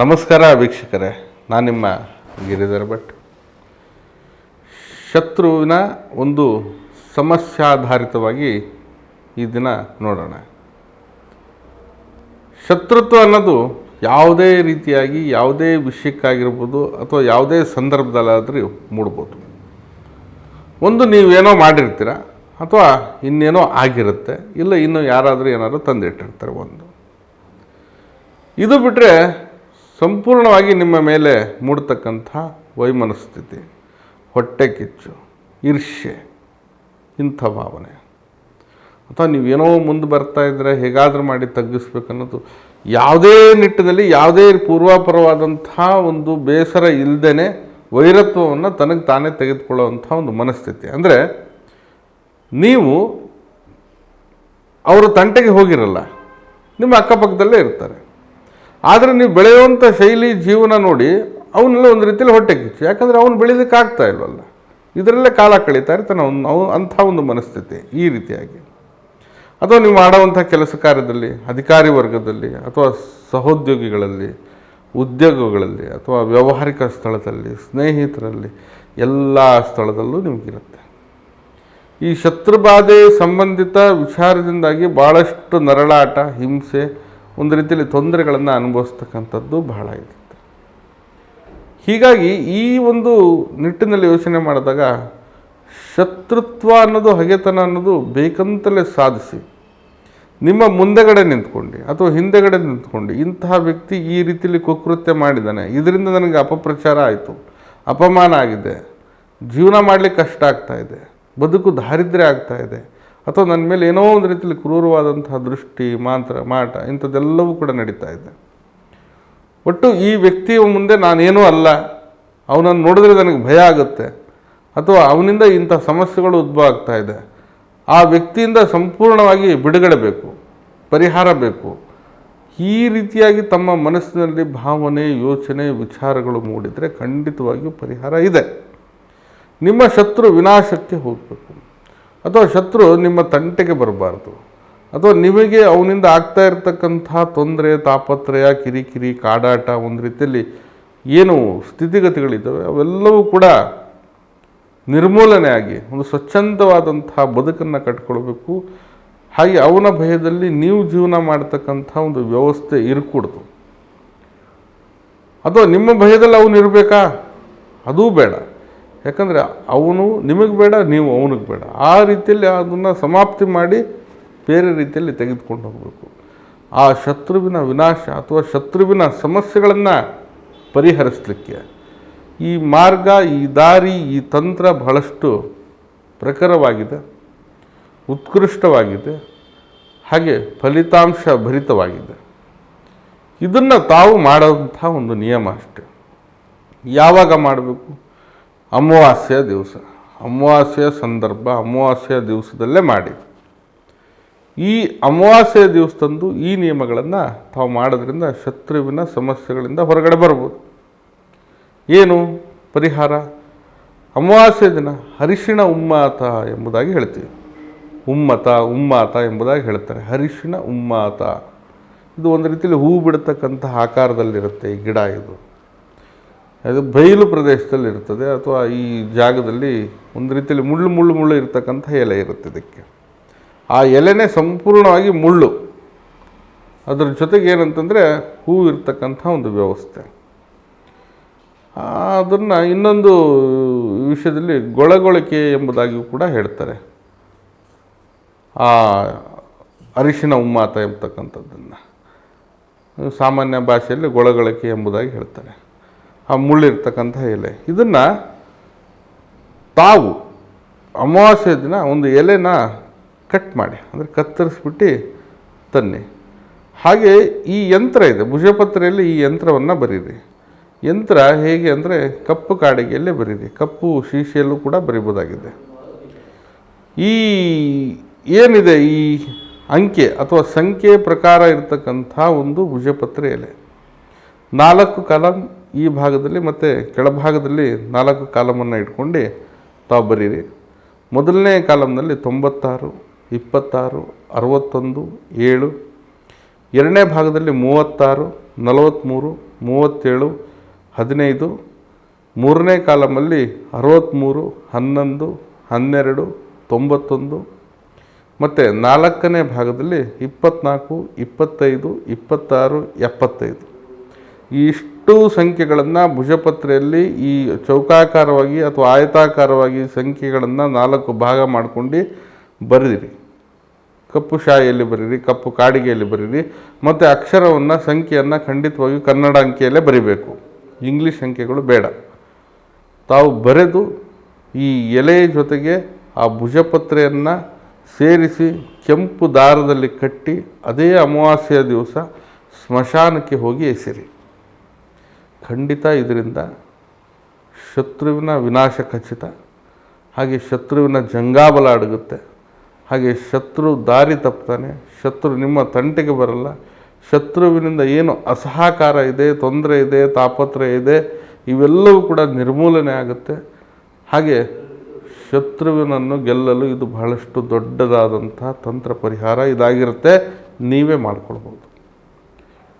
ನಮಸ್ಕಾರ ವೀಕ್ಷಕರೇ, ನಾನು ನಿಮ್ಮ ಗಿರಿಧರ್ ಭಟ್. ಶತ್ರುವಿನ ಒಂದು ಸಮಸ್ಯಾಧಾರಿತವಾಗಿ ಈ ದಿನ ನೋಡೋಣ. ಶತ್ರುತ್ವ ಅನ್ನೋದು ಯಾವುದೇ ರೀತಿಯಾಗಿ, ಯಾವುದೇ ವಿಷಯಕ್ಕಾಗಿರ್ಬೋದು ಅಥವಾ ಯಾವುದೇ ಸಂದರ್ಭದಲ್ಲಾದರೂ ಮೂಡ್ಬೋದು. ಒಂದು ನೀವೇನೋ ಮಾಡಿರ್ತೀರ ಅಥವಾ ಇನ್ನೇನೋ ಆಗಿರುತ್ತೆ, ಇಲ್ಲ ಇನ್ನು ಯಾರಾದರೂ ಏನಾದರೂ ತಂದಿಟ್ಟಿರ್ತಾರೆ ಒಂದು. ಇದು ಬಿಟ್ಟರೆ ಸಂಪೂರ್ಣವಾಗಿ ನಿಮ್ಮ ಮೇಲೆ ಮೂಡ್ತಕ್ಕಂಥ ವೈಮನಸ್ಥಿತಿ, ಹೊಟ್ಟೆ ಕಿಚ್ಚು, ಈರ್ಷ್ಯೆ, ಇಂಥ ಭಾವನೆ. ಅಥವಾ ನೀವೇನೋ ಮುಂದೆ ಬರ್ತಾ ಇದ್ದರೆ ಹೇಗಾದರೂ ಮಾಡಿ ತಗ್ಗಿಸ್ಬೇಕನ್ನೋದು ಯಾವುದೇ ನಿಟ್ಟಿನಲ್ಲಿ, ಯಾವುದೇ ಪೂರ್ವಾಪರವಾದಂಥ ಒಂದು ಬೇಸರ ಇಲ್ಲದೇ ವೈರತ್ವವನ್ನು ತನಗೆ ತಾನೇ ತೆಗೆದುಕೊಳ್ಳುವಂಥ ಒಂದು ಮನಸ್ಥಿತಿ. ಅಂದರೆ ನೀವು ಅವರ ತಂಟೆಗೆ ಹೋಗಿರಲ್ಲ, ನಿಮ್ಮ ಅಕ್ಕಪಕ್ಕದಲ್ಲೇ ಇರ್ತಾರೆ. ಆದರೆ ನೀವು ಬೆಳೆಯುವಂಥ ಶೈಲಿ ಜೀವನ ನೋಡಿ, ಅವನ್ನೆಲ್ಲ ಒಂದು ರೀತಿಯಲ್ಲಿ ಹೊಟ್ಟೆ ಕಿಚ್ಚು. ಯಾಕಂದರೆ ಅವನು ಬೆಳೀಲಿಕ್ಕೆ ಆಗ್ತಾ ಇಲ್ವಲ್ಲ? ಇದರಲ್ಲೇ ಕಾಲ ಕಳೀತಾ ಇರ್ತಾನೆ ಅವನು ಅವು ಅಂಥ ಒಂದು ಮನಸ್ಥಿತಿ ಈ ರೀತಿಯಾಗಿ. ಅಥವಾ ನೀವು ಮಾಡುವಂಥ ಕೆಲಸ ಕಾರ್ಯದಲ್ಲಿ, ಅಧಿಕಾರಿ ವರ್ಗದಲ್ಲಿ, ಅಥವಾ ಸಹೋದ್ಯೋಗಿಗಳಲ್ಲಿ, ಉದ್ಯೋಗಗಳಲ್ಲಿ, ಅಥವಾ ವ್ಯಾವಹಾರಿಕ ಸ್ಥಳದಲ್ಲಿ, ಸ್ನೇಹಿತರಲ್ಲಿ, ಎಲ್ಲ ಸ್ಥಳದಲ್ಲೂ ನಿಮಗಿರುತ್ತೆ ಈ ಶತ್ರುಬಾಧೆ ಸಂಬಂಧಿತ ವಿಚಾರದಿಂದಾಗಿ ಭಾಳಷ್ಟು ನರಳಾಟ, ಹಿಂಸೆ ಒಂದು ರೀತಿಯಲ್ಲಿ ತೊಂದರೆಗಳನ್ನು ಅನುಭವಿಸ್ತಕ್ಕಂಥದ್ದು ಬಹಳ ಇರುತ್ತೆ. ಹೀಗಾಗಿ ಈ ಒಂದು ನಿಟ್ಟಿನಲ್ಲಿ ಯೋಚನೆ ಮಾಡಿದಾಗ ಶತ್ರುತ್ವ ಅನ್ನೋದು ಹಗೆತನ ಅನ್ನೋದು ಬೇಕಂತಲೇ ಸಾಧಿಸಿ ನಿಮ್ಮ ಮುಂದೆಗಡೆ ನಿಂತ್ಕೊಂಡು ಅಥವಾ ಹಿಂದೆಗಡೆ ನಿಂತ್ಕೊಂಡು ಇಂತಹ ವ್ಯಕ್ತಿ ಈ ರೀತಿಯಲ್ಲಿ ಕುಕೃತ್ಯ ಮಾಡಿದ್ದಾನೆ. ಇದರಿಂದ ನನಗೆ ಅಪಪ್ರಚಾರ ಆಯಿತು, ಅಪಮಾನ ಆಗಿದೆ, ಜೀವನ ಮಾಡಲಿಕ್ಕೆ ಕಷ್ಟ ಆಗ್ತಾ ಇದೆ, ಬದುಕು ದಾರಿದ್ರ್ಯ ಇದೆ ಅಥವಾ ನನ್ನ ಮೇಲೆ ಏನೋ ಒಂದು ರೀತಿಯಲ್ಲಿ ಕ್ರೂರವಾದಂತಹ ದೃಷ್ಟಿ, ಮಾಂತ್ರ, ಮಾಟ ಇಂಥದ್ದೆಲ್ಲವೂ ಕೂಡ ನಡೀತಾ ಇದೆ. ಒಟ್ಟು ಈ ವ್ಯಕ್ತಿಯ ಮುಂದೆ ನಾನೇನೂ ಅಲ್ಲ. ಅವನನ್ನು ನೋಡಿದ್ರೆ ನನಗೆ ಭಯ ಆಗುತ್ತೆ. ಅಥವಾ ಅವನಿಂದ ಇಂಥ ಸಮಸ್ಯೆಗಳು ಉದ್ಭವ ಆಗ್ತಾ ಇದೆ. ಆ ವ್ಯಕ್ತಿಯಿಂದ ಸಂಪೂರ್ಣವಾಗಿ ಬಿಡುಗಡೆ ಬೇಕು ಪರಿಹಾರ ಬೇಕು. ಈ ರೀತಿಯಾಗಿ ತಮ್ಮ ಮನಸ್ಸಿನಲ್ಲಿ ಭಾವನೆ, ಯೋಚನೆ, ವಿಚಾರಗಳು ಮೂಡಿದರೆ ಖಂಡಿತವಾಗಿಯೂ ಪರಿಹಾರ ಇದೆ. ನಿಮ್ಮ ಶತ್ರು ವಿನಾಶಕ್ಕೆ ಹೋಗಬೇಕು. ಅಥವಾ ಶತ್ರು ನಿಮ್ಮ ತಂಟೆಗೆ ಬರಬಾರ್ದು. ಅಥವಾ ನಿಮಗೆ ಅವನಿಂದ ಆಗ್ತಾ ಇರತಕ್ಕಂಥ ತೊಂದರೆ, ತಾಪತ್ರಯ, ಕಿರಿಕಿರಿ, ಕಾಡಾಟ ಒಂದು ರೀತಿಯಲ್ಲಿ ಏನು ಸ್ಥಿತಿಗತಿಗಳಿದ್ದಾವೆ, ಅವೆಲ್ಲವೂ ಕೂಡ ನಿರ್ಮೂಲನೆ ಆಗಿ ಒಂದು ಸ್ವಚ್ಛಂದವಾದಂತಹ ಬದುಕನ್ನು ಕಟ್ಕೊಳ್ಬೇಕು. ಹಾಗೆ ಅವನ ಭಯದಲ್ಲಿ ನೀವು ಜೀವನ ಮಾಡ್ತಕ್ಕಂಥ ಒಂದು ವ್ಯವಸ್ಥೆ ಇರಕೂಡ್ದು. ಅಥವಾ ನಿಮ್ಮ ಭಯದಲ್ಲಿ ಅವನು ಇರಬೇಕಾ ಅದೂ ಬೇಡ. ಯಾಕಂದರೆ ಅವನು ನಿಮಗೆ ಬೇಡ, ನೀವು ಅವನಿಗೆ ಬೇಡ. ಆ ರೀತಿಯಲ್ಲಿ ಅದನ್ನು ಸಮಾಪ್ತಿ ಮಾಡಿ ಬೇರೆ ರೀತಿಯಲ್ಲಿ ತೆಗೆದುಕೊಂಡು ಹೋಗಬೇಕು. ಆ ಶತ್ರುವಿನ ವಿನಾಶ ಅಥವಾ ಶತ್ರುವಿನ ಸಮಸ್ಯೆಗಳನ್ನು ಪರಿಹರಿಸಲಿಕ್ಕೆ ಈ ಮಾರ್ಗ, ಈ ದಾರಿ, ಈ ತಂತ್ರ ಬಹಳಷ್ಟು ಪ್ರಖರವಾಗಿದೆ, ಉತ್ಕೃಷ್ಟವಾಗಿದೆ, ಹಾಗೆ ಫಲಿತಾಂಶ ಭರಿತವಾಗಿದೆ. ಇದನ್ನು ತಾವು ಮಾಡೋಂಥ ಒಂದು ನಿಯಮ ಅಷ್ಟೆ. ಯಾವಾಗ ಮಾಡಬೇಕು? ಅಮಾವಾಸ್ಯ ದಿವಸ. ಅಮಾವಾಸ್ಯ ಸಂದರ್ಭ ಅಮಾವಾಸ್ಯ ದಿವಸದಲ್ಲೇ ಮಾಡಿ. ಈ ಅಮಾವಾಸ್ಯ ದಿವಸದಂದು ಈ ನಿಯಮಗಳನ್ನು ತಾವು ಮಾಡೋದ್ರಿಂದ ಶತ್ರುವಿನ ಸಮಸ್ಯೆಗಳಿಂದ ಹೊರಗಡೆ ಬರ್ಬೋದು. ಏನು? ಪರಿಹಾರ? ಅಮಾವಾಸ್ಯ ದಿನ ಹರಿಶಿಣ ಉಮ್ಮಾತ ಎಂಬುದಾಗಿ ಹೇಳ್ತೀವಿ. ಉಮ್ಮತ, ಉಮ್ಮಾತ ಎಂಬುದಾಗಿ ಹೇಳ್ತಾರೆ. ಹರಿಶಿಣ ಉಮ್ಮಾತ. ಇದು ಒಂದು ರೀತಿಯಲ್ಲಿ ಹೂ ಬಿಡ್ತಕ್ಕಂತಹ ಆಕಾರದಲ್ಲಿರುತ್ತೆ ಈ ಗಿಡ ಇದು. ಅದು ಬಯಲು ಪ್ರದೇಶದಲ್ಲಿ ಇರ್ತದೆ ಅಥವಾ ಈ ಜಾಗದಲ್ಲಿ ಒಂದು ರೀತಿಯಲ್ಲಿ ಮುಳ್ಳು ಮುಳ್ಳು ಮುಳ್ಳು ಇರತಕ್ಕಂಥ ಎಲೆ ಇರುತ್ತೆ ಇದಕ್ಕೆ. ಆ ಎಲೆನೇ ಸಂಪೂರ್ಣವಾಗಿ ಮುಳ್ಳು. ಅದರ ಜೊತೆಗೆ ಏನಂತಂದರೆ ಹೂ ಇರ್ತಕ್ಕಂಥ ಒಂದು ವ್ಯವಸ್ಥೆ. ಅದನ್ನು ಇನ್ನೊಂದು ವಿಷಯದಲ್ಲಿ ಗೊಳಗೊಳಿಕೆ ಎಂಬುದಾಗಿಯೂ ಕೂಡ ಹೇಳ್ತಾರೆ. ಆ, ಅರಿಶಿನ ಉಮ್ಮಾತ ಎಂಬತಕ್ಕಂಥದ್ದನ್ನು. ಸಾಮಾನ್ಯ ಭಾಷೆಯಲ್ಲಿ ಗೊಳಗೊಳಿಕೆ ಎಂಬುದಾಗಿ ಹೇಳ್ತಾರೆ. ಆ ಮುಳ್ಳಿರ್ತಕ್ಕಂಥ ಎಲೆ. ಇದನ್ನು ತಾವು ಅಮಾವಾಸ್ಯ ದಿನ ಒಂದು ಎಲೆನ ಕಟ್ ಮಾಡಿ, ಅಂದರೆ ಕತ್ತರಿಸ್ಬಿಟ್ಟು ತನ್ನಿ. ಹಾಗೆ ಈ ಯಂತ್ರ ಇದೆ, ಭುಜಪತ್ರೆಯಲ್ಲಿ ಈ ಯಂತ್ರವನ್ನು ಬರೀರಿ. ಯಂತ್ರ ಹೇಗೆ ಅಂದರೆ ಕಪ್ಪು ಕಾಡಿಗೆಯಲ್ಲೇ ಬರೀರಿ, ಕಪ್ಪು ಶೀಶೆಯಲ್ಲೂ ಕೂಡ ಬರಿಬೋದಾಗಿದೆ. ಈ ಏನಿದೆ ಈ ಅಂಕೆ ಅಥವಾ ಸಂಖ್ಯೆ ಪ್ರಕಾರ ಇರತಕ್ಕಂಥ ಒಂದು ಭುಜಪತ್ರೆ ಎಲೆ. ನಾಲ್ಕು ಕಾಲಮ್ ಈ ಭಾಗದಲ್ಲಿ ಮತ್ತು ಕೆಳಭಾಗದಲ್ಲಿ ನಾಲ್ಕು ಕಾಲಮನ್ನು ಇಟ್ಕೊಂಡು ತಾವು ಬರೀರಿ. ಮೊದಲನೇ ಕಾಲಮ್ನಲ್ಲಿ ತೊಂಬತ್ತಾರು, ಇಪ್ಪತ್ತಾರು, ಅರವತ್ತೊಂದು, ಏಳು, ಎರಡನೇ ಭಾಗದಲ್ಲಿ ಮೂವತ್ತಾರು ನಲವತ್ತ್ಮೂರು ಮೂವತ್ತೇಳು, ಹದಿನೈದು, ಮೂರನೇ ಕಾಲಮಲ್ಲಿ ಅರವತ್ತ್ಮೂರು ಹನ್ನೊಂದು, ಹನ್ನೆರಡು, ತೊಂಬತ್ತೊಂದು, ಮತ್ತು ನಾಲ್ಕನೇ ಭಾಗದಲ್ಲಿ ಇಪ್ಪತ್ತ್ನಾಲ್ಕು ಇಪ್ಪತ್ತೈದು, ಇಪ್ಪತ್ತಾರು, ಎಪ್ಪತ್ತೈದು. ಈ ಇಷ್ಟು ಸಂಖ್ಯೆಗಳನ್ನು ಭುಜಪತ್ರೆಯಲ್ಲಿ ಈ ಚೌಕಾಕಾರವಾಗಿ ಅಥವಾ ಆಯತಾಕಾರವಾಗಿ ಸಂಖ್ಯೆಗಳನ್ನು ನಾಲ್ಕು ಭಾಗ ಮಾಡಿಕೊಂಡು ಬರೆದಿರಿ. ಕಪ್ಪು ಶಾಯಿಯಲ್ಲಿ ಬರೀರಿ ಕಪ್ಪು ಕಾಡಿಗೆಯಲ್ಲಿ ಬರೀರಿ ಮತ್ತು ಅಕ್ಷರವನ್ನು, ಸಂಖ್ಯೆಯನ್ನು ಖಂಡಿತವಾಗಿ ಕನ್ನಡ ಅಂಕಿಯಲ್ಲೇ ಬರಿಬೇಕು. ಇಂಗ್ಲೀಷ್ ಸಂಖ್ಯೆಗಳು ಬೇಡ. ತಾವು ಬರೆದು ಈ ಎಲೆಯ ಜೊತೆಗೆ ಆ ಭುಜಪತ್ರೆಯನ್ನು ಸೇರಿಸಿ ಕೆಂಪು ದಾರದಲ್ಲಿ ಕಟ್ಟಿ, ಅದೇ ಅಮಾವಾಸ್ಯೆಯ ದಿವಸ ಸ್ಮಶಾನಕ್ಕೆ ಹೋಗಿ ಎಸೆರಿ. ಖಂಡಿತ ಇದರಿಂದ ಶತ್ರುವಿನ ವಿನಾಶ ಖಚಿತ, ಹಾಗೆ ಶತ್ರುವಿನ ಜಂಗಾಬಲ ಅಡಗುತ್ತೆ, ಹಾಗೆ ಶತ್ರು ದಾರಿ ತಪ್ತಾನೆ, ಶತ್ರು ನಿಮ್ಮ ತಂಟೆಗೆ ಬರಲ್ಲ, ಶತ್ರುವಿನಿಂದ ಏನು ಅಸಹಕಾರ ಇದೆ, ತೊಂದರೆ ಇದೆ ತಾಪತ್ರಯ ಇದೆ, ಇವೆಲ್ಲವೂ ಕೂಡ ನಿರ್ಮೂಲನೆ ಆಗುತ್ತೆ. ಹಾಗೆ ಶತ್ರುವಿನನ್ನು ಗೆಲ್ಲಲು ಇದು ಬಹಳಷ್ಟು ದೊಡ್ಡದಾದಂಥ ತಂತ್ರ ಪರಿಹಾರ ಇದಾಗಿರುತ್ತೆ, ನೀವೇ ಮಾಡ್ಕೊಳ್ಬೋದು.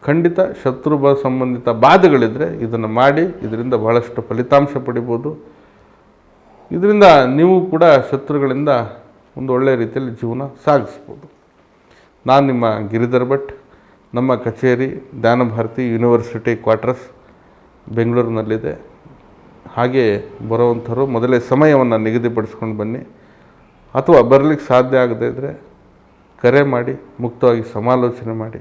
ಖಂಡಿತ ಶತ್ರು ಬ ಸಂಬಂಧಿತ ಬಾಧೆಗಳಿದ್ದರೆ ಇದನ್ನು ಮಾಡಿ, ಇದರಿಂದ ಬಹಳಷ್ಟು ಫಲಿತಾಂಶ ಪಡಿಬೋದು. ಇದರಿಂದ ನೀವು ಕೂಡ ಶತ್ರುಗಳಿಂದ ಒಂದು ಒಳ್ಳೆಯ ರೀತಿಯಲ್ಲಿ ಜೀವನ ಸಾಗಿಸ್ಬೋದು. ನಾನು ನಿಮ್ಮ ಗಿರಿಧರ್ ಭಟ್, ನಮ್ಮ ಕಚೇರಿ ಜ್ಞಾನಭಾರತಿ ಯೂನಿವರ್ಸಿಟಿ ಕ್ವಾರ್ಟರ್ಸ್ ಬೆಂಗಳೂರಿನಲ್ಲಿದೆ. ಹಾಗೆ ಬರುವಂಥವ್ರು ಮೊದಲೇ ಸಮಯವನ್ನು ನಿಗದಿಪಡಿಸ್ಕೊಂಡು ಬನ್ನಿ. ಅಥವಾ ಬರಲಿಕ್ಕೆ ಸಾಧ್ಯ ಆಗದೇ ಇದ್ದರೆ ಕರೆ ಮಾಡಿ, ಮುಕ್ತವಾಗಿ ಸಮಾಲೋಚನೆ ಮಾಡಿ.